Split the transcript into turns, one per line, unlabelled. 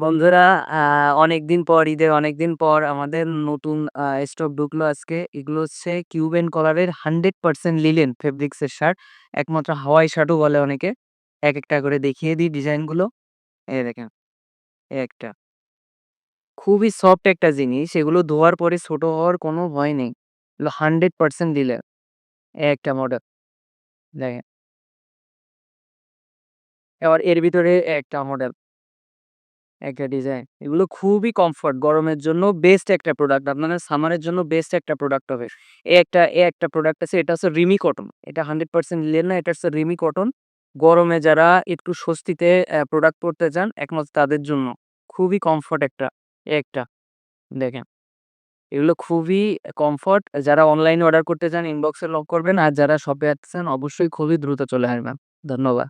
বন্ধুরা আ অনেকদিন পর ঈদের অনেকদিন পর আমাদের নতুন স্টক ঢুকলো আজকে। এগুলো হচ্ছে কিউবেন কলারের 100% লিলেন ফেব্রিক্স এর শার্ট। একমাত্র হাওয়াই শার্টও বলে অনেকে। এক একটা করে দেখিয়ে দিই ডিজাইনগুলো। এই দেখেন, একটা। খুবই সফট একটা জিনিস। এগুলো ধোয়ার পরে ছোট হওয়ার কোনো ভয় নেই। এগুলো 100% লিলেন। একটা মডেল। দেখেন। এবার এর ভিতরে একটা মডেল। একটা ডিজাইন। এগুলো খুবই কমফোর্ট। গরমের জন্য বেস্ট একটা প্রোডাক্ট। আপনাদের সামারের জন্য বেস্ট একটা প্রোডাক্ট হবে। এ একটা এ একটা প্রোডাক্ট আছে। এটা হচ্ছে রিমি কটন। এটা 100% লিলেন না, এটা হচ্ছে রিমি কটন। গরমে যারা একটু স্বস্তিতে প্রোডাক্ট পরতে চান, একমাত্র তাদের জন্য। খুবই কমফোর্ট একটা। এ একটা। দেখেন। এগুলো খুবই কমফোর্ট। যারা অনলাইনে অর্ডার করতে চান ইনবক্সে লক করবেন। আর যারা শপে আসছেন অবশ্যই খুবই দ্রুত চলে আসবেন। ধন্যবাদ।